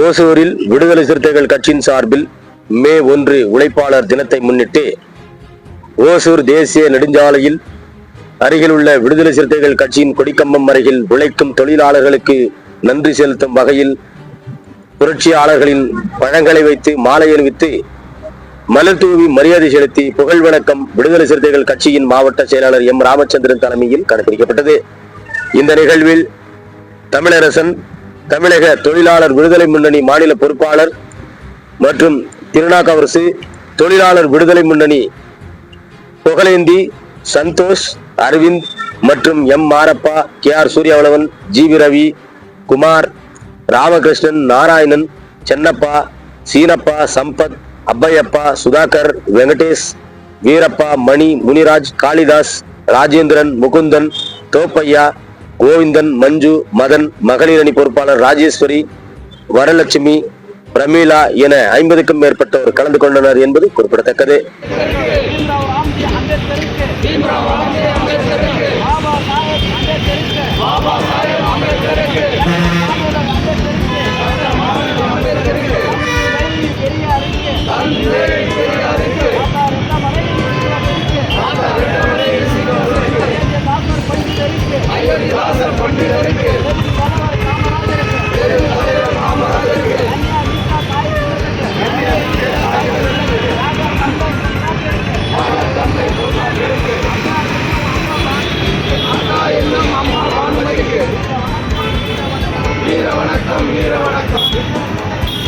ஓசூரில் விடுதலை சிறுத்தைகள் கட்சியின் சார்பில் மே ஒன்று உழைப்பாளர் தினத்தை முன்னிட்டு ஓசூர் தேசிய நெடுஞ்சாலையில் அருகில் உள்ள விடுதலை சிறுத்தைகள் கட்சியின் கொடிக்கம்பம் அருகில் உழைக்கும் தொழிலாளர்களுக்கு நன்றி செலுத்தும் வகையில் புரட்சியாளர்களின் பழங்களை வைத்து மாலை அணிவித்து மலர் தூவி மரியாதை செலுத்தி புகழ் வணக்கம் விடுதலை சிறுத்தைகள் கட்சியின் மாவட்ட செயலாளர் எம் ராமச்சந்திரன் தலைமையில் கடைபிடிக்கப்பட்டது. இந்த நிகழ்வில் தமிழரசன் தமிழக தொழிலாளர் விடுதலை முன்னணி மாநில பொறுப்பாளர் மற்றும் திருநாக்கவரசு தொழிலாளர் விடுதலை முன்னணி புகழேந்தி சந்தோஷ் அரவிந்த் மற்றும் M Marappa K R Suryavalavan GV Ravi Kumar Ramakrishnan Narayanan Chennappa Seenappa Sampath Appaiyappa Sudhakar Venkatesh Veerappa Mani Muniraj Kalidas Rajendran Mukundan Thoppaiya Govindan Manju Madan மகளிர் அணி பொறுப்பாளர் ராஜேஸ்வரி வரலட்சுமி பிரமீளா என ஐம்பதுக்கும் மேற்பட்டோர் கலந்து கொண்டனர் என்பது குறிப்பிடத்தக்கது. வணக்கம் வீர வணக்கம்.